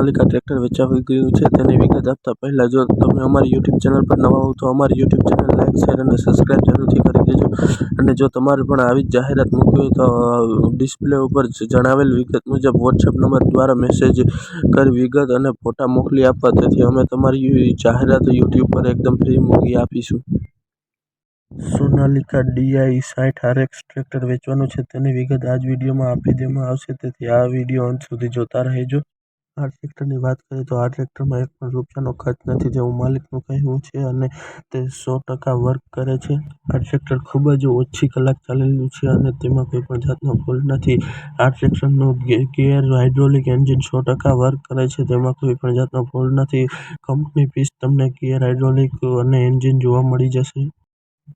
Sonalika tractor વેચાઈ ગયું છે. તેની વિગત આપતા પહેલા જો તમે અમારી યુટ્યુબ ચેનલ પર નવા હો તો અમારી યુટ્યુબ ચેનલ લાઈક, શેર અને સબસ્ક્રાઈબ જરૂરથી કરી દેજો. અને જો તમારે પણ આવી જ જાહેરાત મૂકવી હોય તો ડિસ્પ્લે ઉપર જણાવેલ વિગત મુજબ વોટ્સએપ નંબર દ્વારા મેસેજ કરી વિગત અને ફોટા મોકલી આપવા. તેથી અમે તમારી જાહેરાત યુટ્યુબ પર એકદમ ફ્રી મૂકી આપીશું. સોનાલિકા ડીઆઈ સાઠ આરએક્સ ટ્રેક્ટર વેચવાનું છે? તેની વિગત આ જ વિડીયોમાં આપી દેવામાં આવશે. તેથી આ વીડિયો અંત સુધી જોતા રહેજો. આ ટ્રેક્ટરની વાત કરીએ તો આ ટ્રેક્ટરમાં એક પણ રૂપિયાનો ખર્ચ નથી તેવું માલિકનું કહેવું છે અને તે સો ટકા વર્ક કરે છે. આ ટ્રેક્ટર ખૂબ જ ઓછી કલાક ચાલેલું છે અને તેમાં કોઈ પણ જાતનો ફોલ્ટ નથી. આ ટ્રેક્ટરનું ગિયર હાઇડ્રોલિક એન્જિન સો ટકા વર્ક કરે છે, તેમાં કોઈ પણ જાતનો ફોલ્ટ નથી. કંપની પીસ તમને ગિયર હાઇડ્રોલિક અને એન્જિન જોવા મળી જશે.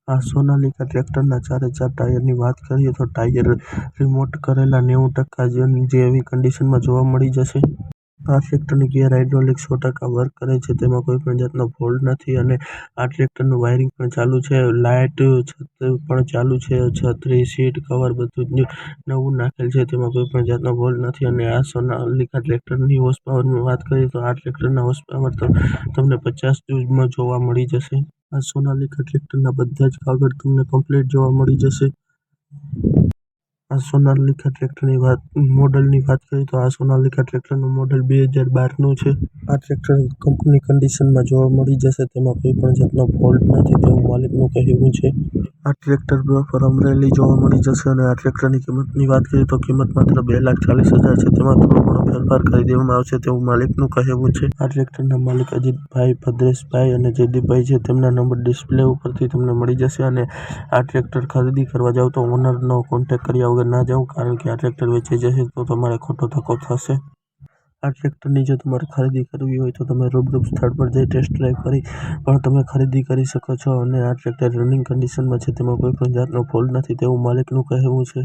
આ સોનાલિકા ટ્રેક્ટરના ચારે ચાર ટાયરની વાત કરીએ તો ટાયર રિમોટ કરેલા નેવું ટકા જેવી કન્ડિશનમાં જોવા મળી જશે. આ ટ્રેક્ટરની ગિયર હાઇડ્રોલિક સો ટકા વર્ક કરે છે. તેમાં કોઈ પણ જાતનો ફોલ્ટ નથી અને આ ટ્રેક્ટરનું વાયરિંગ પણ ચાલુ છે. લાઇટ છત પણ ચાલુ છે. છત્રી સીટ કવર બધું જ નવું નાખેલ છે. તેમાં કોઈ પણ જાતનો ફોલ્ટ નથી અને આ સોનાલિકા ટ્રેક્ટરની હોર્સ પાવરની વાત કરીએ તો આ ટ્રેક્ટરના હોર્સ પાવર તો તમને પચાસ જોજમાં જોવા મળી જશે. આ સોનાલિકા ટ્રેક્ટરના બધા જ કાગળ તમને કમ્પ્લીટ જોવા મળી જશે. આ સોનાલિકા ટ્રેક્ટરની વાત મોડલની વાત કરીએ તો આ સોનાલિકા ટ્રેક્ટરનું મોડલ બે હજાર બારનું છે. આ ટ્રેક્ટર કંપની કન્ડિશનમાં જોવા મળી જશે તેમાં કોઈ પણ જાતનો ફોલ્ટ નથી તેવું માલિકનું કહેવું છે. આ ટ્રેક્ટર પર અમરેલી જોવા મળી જશે અને આ ટ્રેક્ટરની કિંમતની વાત કરીએ તો કિંમત માત્ર બે લાખ ચાલીસ હજાર છે. તેમાં થોડો ઘણો ફેરફાર કરી દેવામાં આવશે તેવું માલિકનું કહેવું છે. આ ટ્રેક્ટરના માલિક અજીતભાઈ ભદ્રેશભાઈ અને જયદીપભાઈ છે. તેમના નંબર ડિસ્પ્લે ઉપરથી તમને મળી જશે અને આ ટ્રેક્ટર ખરીદી કરવા જાવ તો ઓનરનો કોન્ટેક્ટ કર્યા વગર ના જાવ, કારણ કે આ ટ્રેક્ટર વેચી જશે તો તમારે ખોટો ધક્કો થશે. આ ટ્રેક્ટરની જો તમારે ખરીદી કરવી હોય તો તમે રૂબરૂ સ્થળ પર જઈ ટેસ્ટ ડ્રાઈવ કરી પણ તમે ખરીદી કરી શકો છો અને આ ટ્રેક્ટર રનિંગ કન્ડિશનમાં છે, તેમાં કોઈપણ જાતનો ફોલ્ટ નથી. તેવું માલિકનું કહેવું છે.